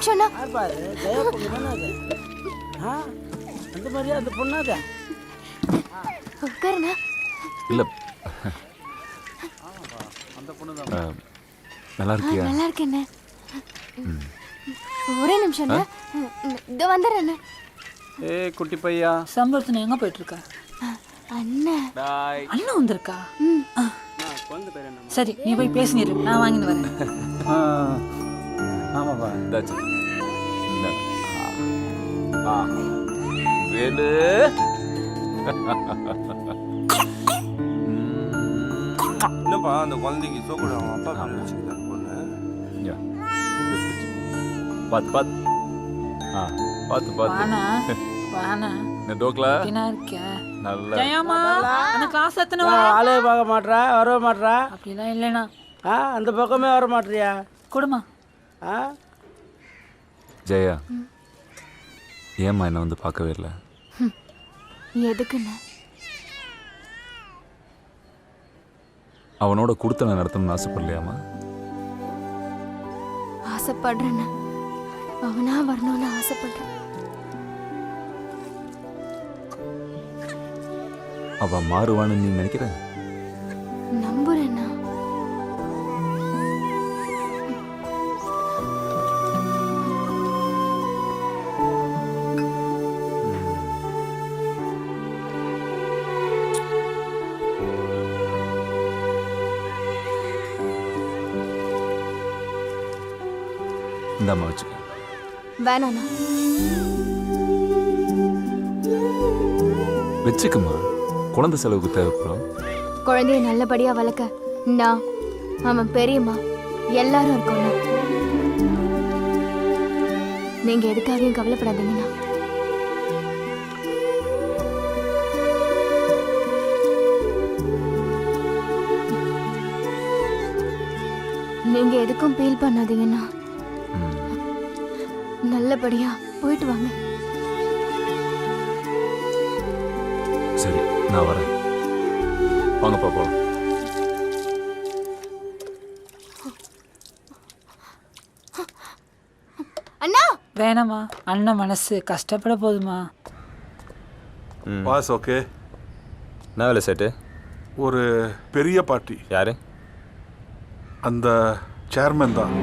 நிமிஷம்னா பாரு ஜெயா பொண்ணு தானே அது அந்த மாதிரியா அந்த பொண்ணு அது உட்காருண்ணா. இல்லை. அந்த பொண்ணு தான் நல்லா இருக்கியா? நல்லா இருக்கேண்ணே. ஒரே நிமிஷம் இதோ வந்துடுறேண்ணே. ஏ குட்டி பையா. சம்பளத்தின எங்க போயிட்டு இருக்கா அண்ணன் பாய். வந்திருக்கா? ம். சரி நீ போய் பேசினிரு. நான் வாங்கிட்டு வரேன். ஆமாப்பா. இந்தாச்சு. ஆ. வேலு. என்னப்பா அந்த குழந்தைக்கு சோக்குடு அவங்க அப்பா வச்சுக்கிட்டாரு பொண்ணு. பாத்து பாத்து. ஆ டோக்லா? நல்ல அந்த கிளாஸ் எத்தனை வா ஆளே பார்க்க மாட்றா வர மாட்றா. அப்படிலாம் இல்லைண்ணா. ஆ அந்த பக்கமே வர மாட்றியா? கொடுமா. ஆ? ஜெயா ஏம்மா என்ன வந்து பார்க்கவே இல்லை? எதுக்குண்ணே அவனோட கொடுத்தன நடத்தணும்னு ஆசைப்படலையாம்மா? ஆசைப்படுறேண்ணே அவனா வரணும்னு ஆசைப்படுறேன். அவ மாறுவான்னு நீ நினைக்கிற? இந்தாம்மா வச்சுக்க வேணாண்ணா. வச்சுக்கம்மா. குழந்தை செலவுக்கு தேவைப்படும். குழந்தைய நல்லபடியா வளர்க்க. நான் அவன் பெரியம்மா எல்லாரும் இருக்கோம்ண்ணா. நீங்க எதுக்காகவும் கவலைப்படாதீங்கண்ணா. நீங்க எதுக்கும் ஃபீல் பண்ணாதீங்கண்ணா. நல்லபடியா போயிட்டு வாங்க. சரி நான் வரேன். வாங்கப்பா போலாம் அண்ணா! வேணாம்மா. அண்ணன் மனசு கஷ்டப்பட போதுமா பாஸ் ஓகே. என்ன வேலை செட்டு? ஒரு பெரிய பார்ட்டி. யாரு? அந்த சேர்மன் தான்.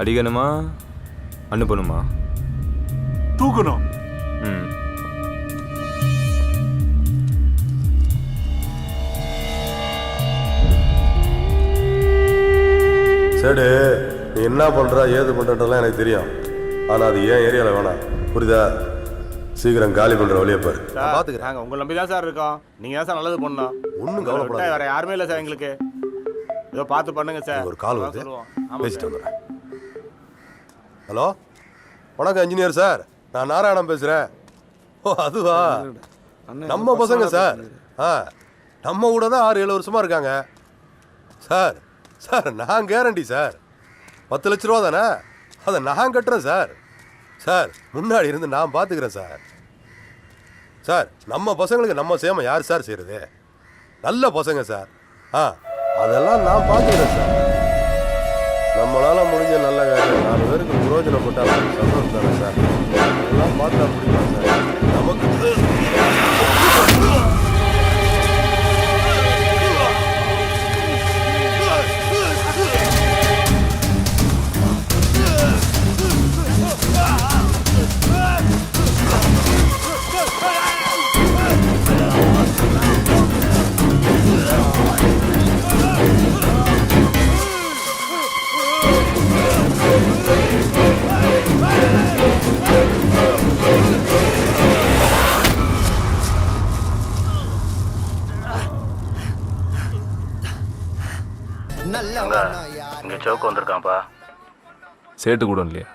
அடிக்கணுமா? அனுப்பணுமா? தூக்கணும். ம். சரி நீ என்ன பண்ற ஏது பண்றதெல்லாம் எனக்கு தெரியும். ஆனா அது ஏன் ஏரியால வேணாம். புரியுதா? சீக்கிரம் காலி பண்ற வழியை பாரு. நான் பாத்துக்கிறேன். நாங்க உங்களை நம்பி தான் சார் இருக்கோம். நீங்க தான் சார் நல்லது ஒண்ணும் உங்களை கவலைப்படாத. வேற யாருமே இல்லை சார் எங்களுக்கு. ஏதோ பார்த்து பண்ணுங்க சார். ஒரு கால். ஆமா பேசிட்டு. வந்துடுறேன். ஹலோ? வணக்கம் இன்ஜினியர் சார் நான் நாராயணன் பேசுறேன். ஓ அதுவா? நம்ம பசங்க சார் ஆ நம்ம கூட தான் ஆறு ஏழு வருஷமா இருக்காங்க. சார் சார் நான் கேரண்டி சார் பத்து லட்ச ரூபா தானே? அதை நான் கட்டுறேன் சார் சார் முன்னாடி இருந்து நான் பார்த்துக்கிறேன் சார் சார் நம்ம பசங்களுக்கு நம்ம சேம யார் சார் செய்கிறது நல்ல பசங்க சார் ஆ அதெல்லாம் நான் பார்த்துக்கிறேன் சார் நம்மளால் முடிஞ்ச நல்ல காரியம் நாலு பேருக்கு பிரயோஜனப்பட்டா சந்தோஷம் தானே சார்? அதெல்லாம் பார்த்தா முடியும் சார். நமக்கு இங்க சவுக்கு வந்திருக்கான்ப்பா. சேட்டு கூட இல்லையா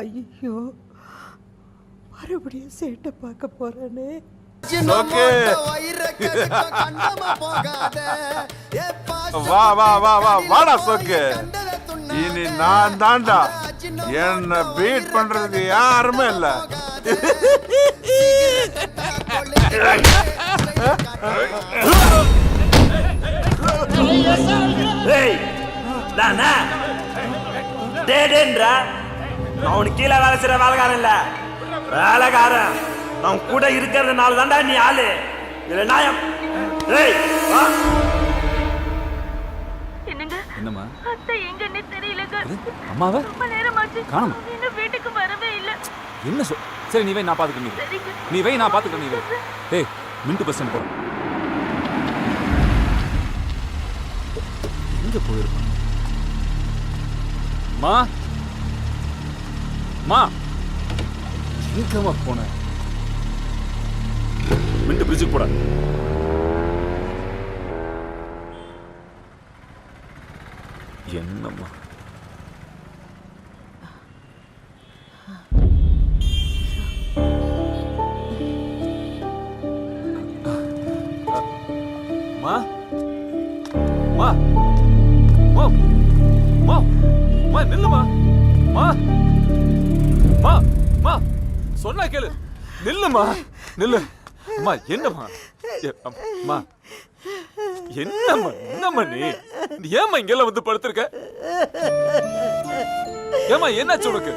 ஐயோ மறுபடியும் சேட்டை பார்க்க போறேனே. ஓகே வா வா வா வா வாடா சோக்கு. இனி நான் தான்டா என்ன பீட் பண்றதுக்கு யாருமே இல்ல. டேடேன்றா? அவனுக்கு கீழே வேலை செய்யற வேலைக்காரன் இல்ல. வேலைக்காரன். அவன் கூட இருக்கிறதுனால தான்டா நீ ஆளு. இல்ல நாயம் ஏய் வா. என்னங்க? என்னம்மா? அத்தை எங்கன்னு தெரியலங்க அம்மாவை? ரொம்ப நேரமாச்சு. காணுமா? இன்னும் வீட்டுக்கு வரவே இல்ல. என்ன சொல் சரி நீ வை நான் பார்த்துக்கிறேன் நீ வை. நான் பார்த்துக்கிறேன் நீ வை. ஏய் மின்ட்டு பஸ் போ எங்க போயிருப்பான் மா? மா? எங்கம்மா போன மின்ட்டு பிரிட்ஜுக்கு போடா. என்னம்மா? மா? மா? மா? மா? மா நில்லுமா? மா? மா? மா? சொன்னா கேளு. நில்லுமா? நில்லு. அம்மா என்னம்மா அம்மா? என்னம்மா என்னம்மா நீ? ஏம்மா இங்கெல்லாம் வந்து படுத்திருக்க? ஏம்மா என்னாச்சு உனக்கு?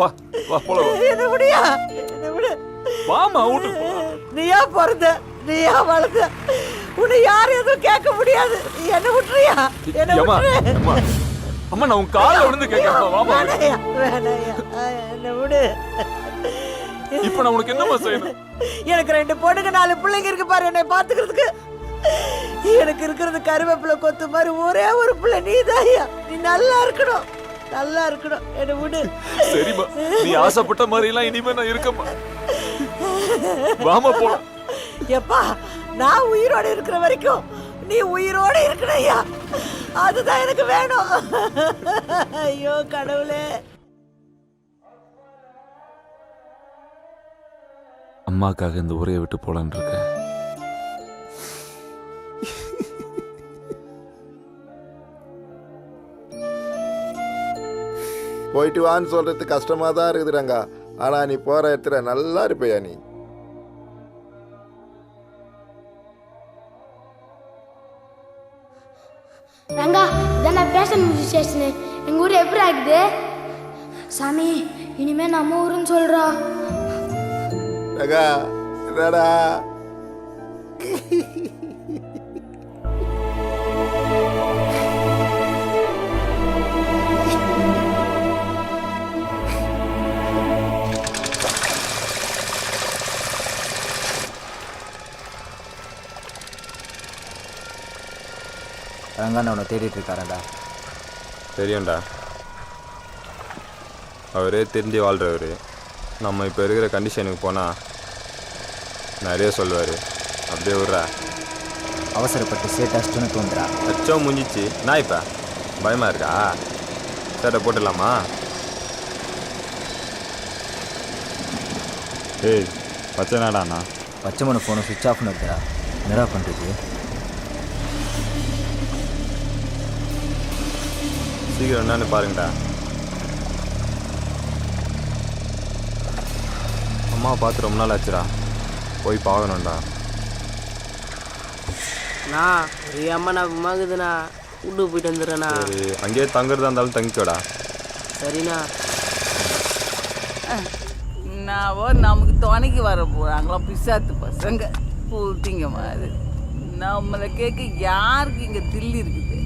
வா வா போல என்ன முடியா? என்ன விடு வாமா வீட்டுக்கு போலாம். நீயா பிறந்த? நீயா வளர்ந்த? உன்னை யாரும் எதுவும் கேட்க முடியாது. என்ன விட்டுறியா? என்ன விட்டுரு அம்மா. அம்மா நான் உன் காலை விழுந்து கேட்கறேன். வாமா வேணாயா வேணாயா என்ன விடு. இப்போ நான் உனக்கு என்னம்மா செய்யணும்? எனக்கு ரெண்டு பொண்ணுங்க நாலு பிள்ளைங்க இருக்கு பாரு என்னை பாத்துக்கிறதுக்கு எனக்கு இருக்கிறது கருவேப்பிலை கொத்து மாதிரி ஒரே ஒரு பிள்ளை நீதாயா நீ நல்லா இருக்கணும். நல்லா இருக்கணும். என்ன விடு. சரிம்மா. நீ ஆசைப்பட்ட மாதிரி எல்லாம் இனிமே நான் இருக்கம்மா. வாமா போலாம் எப்பா நான் உயிரோட இருக்கிற வரைக்கும் நீ உயிரோட இருக்கணையா அதுதான் எனக்கு வேணும். ஐயோ கடவுளே. அம்மாக்காக இந்த ஊரையை விட்டு போலான்னு இருக்கேன் போயிட்டு வான்னு சொல்றது கஷ்டமா தான் இருக்குதுடாங்க ஆனா நீ போற இடத்துல நல்லா இருப்பையா நீ? ரங்கா இதான் பேஷன் ஸ்டேஷனு எங்க ஊர் எப்படி ஆகுது சாமி இனிமே நம்ம ஊருன்னு சொல்றா. ரகா என்னடா? ரங்கண்ணா உன்னை தேடிட்டு இருக்காரடா. தெரியும்டா. அவரே தெரிஞ்சு வாழ்கிறவர் நம்ம இப்போ இருக்கிற கண்டிஷனுக்கு போனால் நிறைய சொல்லுவார். அப்படியே விட்றா. அவசரப்பட்டு சேட்டாஸ்ட்டுன்னு தோன்றா அச்சம் முடிஞ்சிச்சு நான் இப்போ? பயமாக இருக்கா? சேட்டை போட்டுடலாமா? ஏய் பச்சை நாடாண்ணா பச்சை மணி ஃபோனை சுவிச் ஆஃப்னு இருக்குடா என்னடா பண்ணுறது சீக்கிரம் என்னன்னு பாருங்கடா. அம்மா பார்த்து ரொம்ப நாள் ஆச்சுடா. போய் பார்க்கணும்டா. நான் ஒரு அம்மா நான் மகுதுண்ணா வீட்டுக்கு போயிட்டு வந்துடுறேண்ணா. சரி அங்கேயே தங்குறதா இருந்தாலும் தங்கிக்கோடா. சரிண்ணா. நாவோ நமக்கு துணைக்கு வர போறாங்களா பிசாத்து பசங்க. பூத்திங்க மாதிரி. நம்மளை கேட்க யாருக்கு இங்க தில்லி இருக்குது?